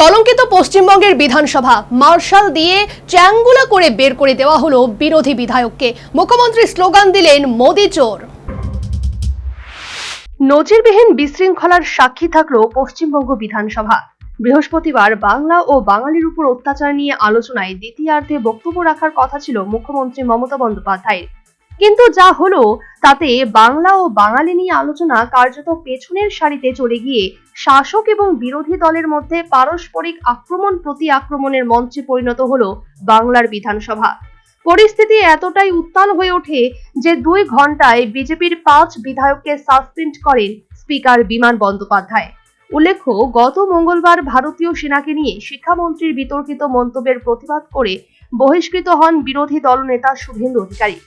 কলঙ্কিত পশ্চিমবঙ্গের বিধানসভা। মার্শাল দিয়ে চ্যাঙ্গুলা করে বের করে দেওয়া হলো বিরোধী বিধায়ককে। মুখ্যমন্ত্রী স্লোগান দিলেন, মোদি চোর নজিরবিহীন বিশৃঙ্খলার সাক্ষী থাকল পশ্চিমবঙ্গ বিধানসভা। বৃহস্পতিবার বাংলা ও বাঙালির উপর অত্যাচার নিয়ে আলোচনায় দ্বিতীয়ার্ধে বক্তব্য রাখার কথা ছিল মুখ্যমন্ত্রী মমতা বন্দ্যোপাধ্যায়ের। কিন্তু যা হলো, তাতে বাংলা ও বাঙালি নিয়ে আলোচনা কার্যত পেছনের সারিতে চলে গিয়ে শাসক এবং বিরোধী দলের মধ্যে পারস্পরিক আক্রমণ প্রতি আক্রমণের মঞ্চে পরিণত হলো বাংলার বিধানসভা। পরিস্থিতি এতটাই উত্তাল হয়ে ওঠে যে দুই ঘন্টায় বিজেপির পাঁচ বিধায়ককে সাসপেন্ড করেন স্পিকার বিমান বন্দ্যোপাধ্যায়। উল্লেখ্য, গত মঙ্গলবার ভারতীয় সেনাকে নিয়ে শিক্ষামন্ত্রীর বিতর্কিত মন্তব্যের প্রতিবাদ করে বহিষ্কৃত হন বিরোধী দলনেতা শুভেন্দু অধিকারী।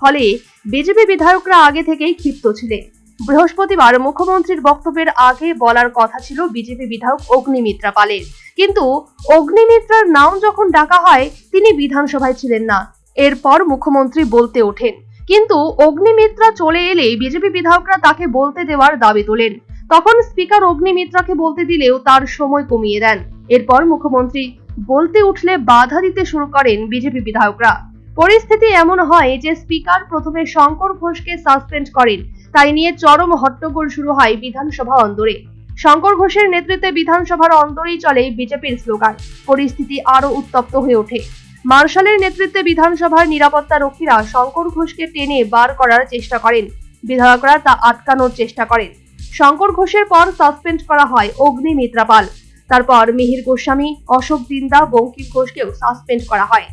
ফলে বিজেপি বিধায়করা আগে থেকেই ক্ষিপ্ত ছিলেন। বৃহস্পতিবার মুখ্যমন্ত্রীর বক্তব্যের আগে বলার কথা ছিল বিজেপি বিধায়ক অগ্নিমিত্রা পালের। কিন্তু অগ্নিমিত্রার নাম যখন ডাকা হয়, তিনি বিধানসভায় ছিলেন না। এরপর মুখ্যমন্ত্রী বলতে ওঠেন। কিন্তু অগ্নিমিত্রা চলে এলে বিজেপি বিধায়করা তাকে বলতে দেওয়ার দাবি তোলেন। তখন স্পিকার অগ্নিমিত্রাকে বলতে দিলেও তার সময় কমিয়ে দেন। এরপর মুখ্যমন্ত্রী বলতে উঠলে বাধা দিতে শুরু করেন বিজেপি বিধায়করা। পরিস্থিতি এমন হয় যে স্পিকার প্রথমে শঙ্কর ঘোষকে সাসপেন্ড করেন। তাই নিয়ে চরম হট্টগোল শুরু হয় বিধানসভা অন্দরে। শঙ্কর ঘোষের নেতৃত্বে বিধানসভার অন্দরেই চলে বিজেপির স্লোগান, পরিস্থিতি আরও উত্তপ্ত হয়ে ওঠে। মার্শালের নেতৃত্বে বিধানসভার নিরাপত্তা রক্ষীরা শঙ্কর ঘোষকে টেনে বার করার চেষ্টা করেন। বিধায়করা তা আটকানোর চেষ্টা করেন। শঙ্কর ঘোষের পর সাসপেন্ড করা হয় অগ্নি মিত্রাপাল তারপর মিহির গোস্বামী, অশোক দিন্দা বঙ্কিম ঘোষকেও সাসপেন্ড করা হয়।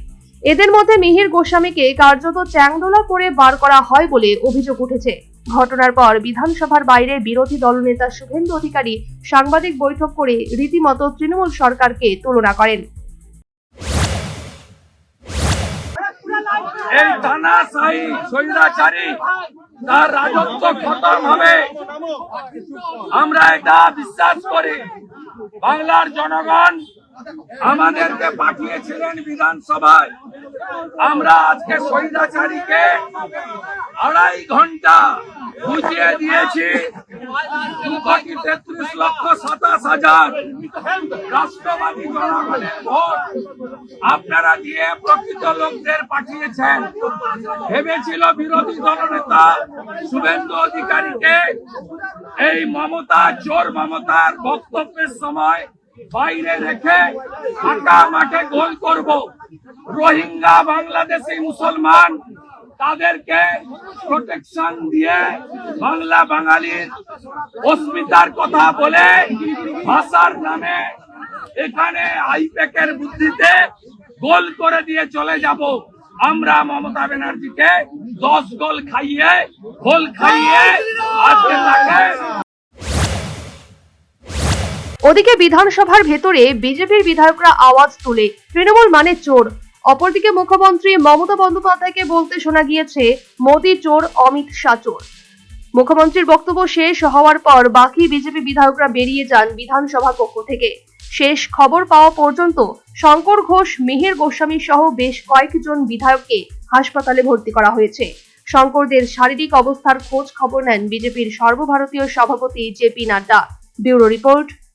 এদের মধ্যে মিহির গোস্বামীকে কার্যত চ্যাংদোলা করে বার করা হয় বলে অভিযোগ উঠেছে। ঘটনার পর বিধানসভার বাইরে বিরোধী দলনেতা শুভেন্দু অধিকারী সাংবাদিক বৈঠক করে রীতিমতো তৃণমূল সরকারকে তুলনা করেন। এই তানাশাহী স্বৈরাচারী, তার রাজত্ব খতম হবে। আমরা এটা বিশ্বাস করি। বাংলার জনগণ আমাদেরকে পাঠিয়েছিলেন বিধানসভায়। আমরা আজকে স্বৈরাচারীকে আড়াই ঘণ্টা বুঝিয়ে দিয়েছি। তেত্রিশ লক্ষ সাতাশ হাজার রাষ্ট্রবাদী জনগণের ভোট আপনারা দিয়ে প্রকৃত লোকদের পাঠিয়েছেন। ভেবেছিল বিরোধী দলনেতা শুভেন্দু অধিকারীকে এই মমতা, চোর মমতার বক্তব্যের সময় বাইরে রেখে ফাঁকা মাঠে গোল করব। রোহিঙ্গা বাংলাদেশি মুসলমান, তাদেরকে প্রোটেকশন দিয়ে বাংলা বাঙালির অস্মিতার কথা বলে ভাষার নামে এখানে আইপ্যাকের বুদ্ধিতে গোল করে দিয়ে চলে যাব। আমরা মমতা ব্যানার্জিকে দশ গোল খাইয়ে গোল খাইয়ে আজকে তাকে ওদিকে বিধানসভার ভেতরে বিজেপির বিধায়করা আওয়াজ তুলে, তৃণমূল মানে চোর। অপরদিকে মুখ্যমন্ত্রী মমতা বন্দ্যোপাধ্যায়কে বলতে শোনা গিয়েছে, মোদি চোর, অমিত শাহ চোর। মুখ্যমন্ত্রীর বক্তব্য শেষ হওয়ার পর বাকি বিজেপি বিধায়করা বেরিয়ে যান বিধানসভা কক্ষ থেকে। শেষ খবর পাওয়া পর্যন্ত শঙ্কর ঘোষ, মিহির গোস্বামী সহ বেশ কয়েকজন বিধায়ককে হাসপাতালে ভর্তি করা হয়েছে। শঙ্করদের শারীরিক অবস্থার খোঁজ খবর নেন বিজেপির সর্বভারতীয় সভাপতি JP Nadda. Bureau report